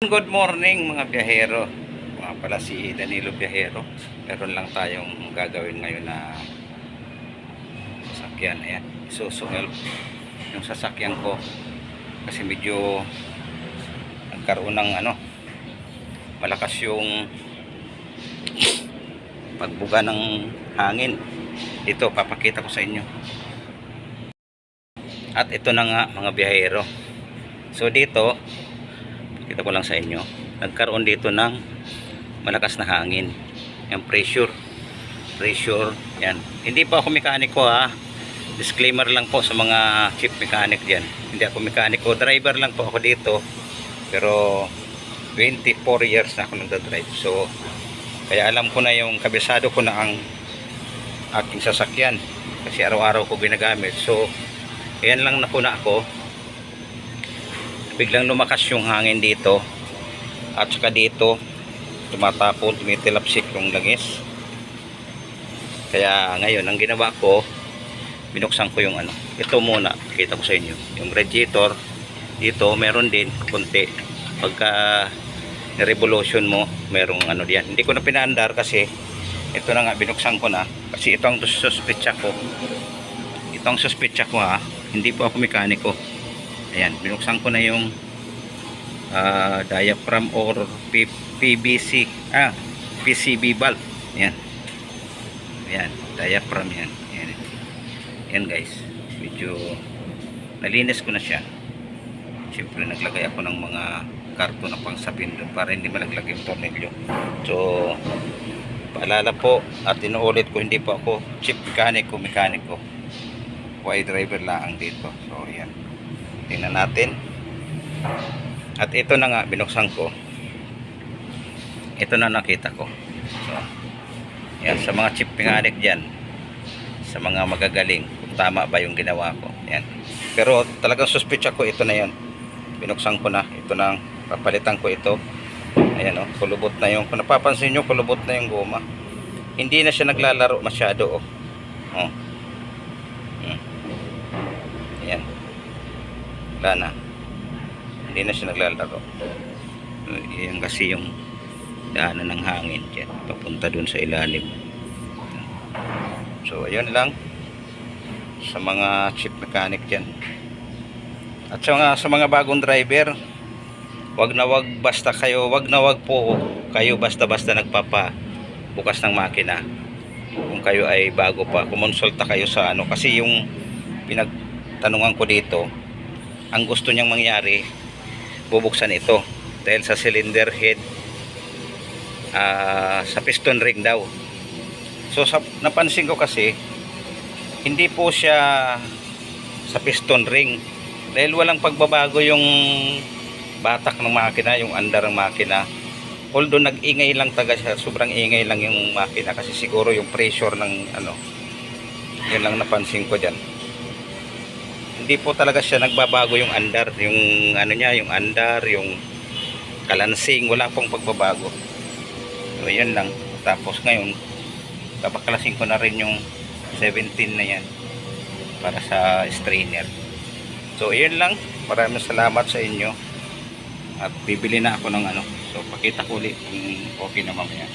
Good morning mga biyahero. Mga pala si Danilo Biyahero. Meron lang tayong gagawin ngayon na sasakyan. Ayan. Isusungal yung sasakyan ko. Kasi medyo nagkaroon ng ano malakas yung pagbuga ng hangin. Ito, papakita ko sa inyo. At ito na nga mga biyahero. So dito, kita ko lang sa inyo. Nagkaroon dito ng malakas na hangin. Yung pressure. Pressure. Yan. Hindi pa ako mekaniko ha. Disclaimer lang po sa mga chief mechanic dyan. Hindi ako mekaniko. Driver lang po ako dito. Pero 24 years na ako nagdadrive. So kaya alam ko na yung kabisado ko na ang aking sasakyan. Kasi araw-araw ko ginagamit. So ayan lang na po na ako biglang lumakas yung hangin dito. At saka dito tumatapon tumitilapsik yung langis. Kaya ngayon ang ginawa ko binuksan ko yung ano. Ito muna kita ko sa inyo. Yung radiator dito meron din konti. Pagka revolution mo merong ano diyan. Hindi ko na pinaandar kasi ito na nga binuksan ko na. Kasi ito ang suspetsa ko. Ito ang suspetsa ko ha. Hindi po ako mekaniko Ayan, binuksan ko na yung ah, diaphragm or P- PVC, ah, PCB valve. Ayan. Ayan, diaphragm yan. Ayan. Ayan guys, medyo nalinis ko na siya. Siyempre naglagay ako ng mga karton na pangsapin doon para hindi malaglag yung tornilyo. So, paalala po at inuulit ko hindi po ako chief mekaniko mekaniko. Wide driver lang dito. So, ayan tingnan natin. At ito na nga binuksan ko. Ito na nakita ko. So, yan sa mga chip mechanic dyan sa mga magagaling kung tama ba yung ginawa ko. Yan. Pero talagang suspect ko ito na yan binuksan ko na ito na papalitan ko ito. Ayan o kulubot na yung kung napapansin nyo kulubot na yung goma. Hindi na siya naglalaro masyado oh. Oh. Hmm. Ayan wala na hindi na siya naglalaro. Yan kasi yung daanan ng hangin dyan papunta dun sa ilalim. So ayun lang. Sa mga chip mechanic dyan. At sa mga, sa mga bagong driver wag na wag basta kayo wag na wag po kayo basta basta nagpapa bukas ng makina. Kung kayo ay bago pa kumonsulta kayo sa ano. Kasi yung pinagtanungan ko dito ang gusto niyang mangyari bubuksan ito dahil sa cylinder head ah, sa piston ring daw. So sa, napansin ko kasi hindi po siya sa piston ring. Dahil walang pagbabago yung batak ng makina yung andar ng makina. Although nag-ingay lang taga siya sobrang ingay lang yung makina kasi siguro yung pressure ng ano yun lang napansin ko dyan hindi po talaga siya nagbabago yung andar yung ano niya yung andar yung kalansing. Wala pong pagbabago. So yan lang. Tapos ngayon kapaklasin ko na rin yung 17 na yan para sa strainer. So yan lang. Maraming salamat sa inyo. At bibili na ako ng ano. So pakita ko ulit kung okay na mamaya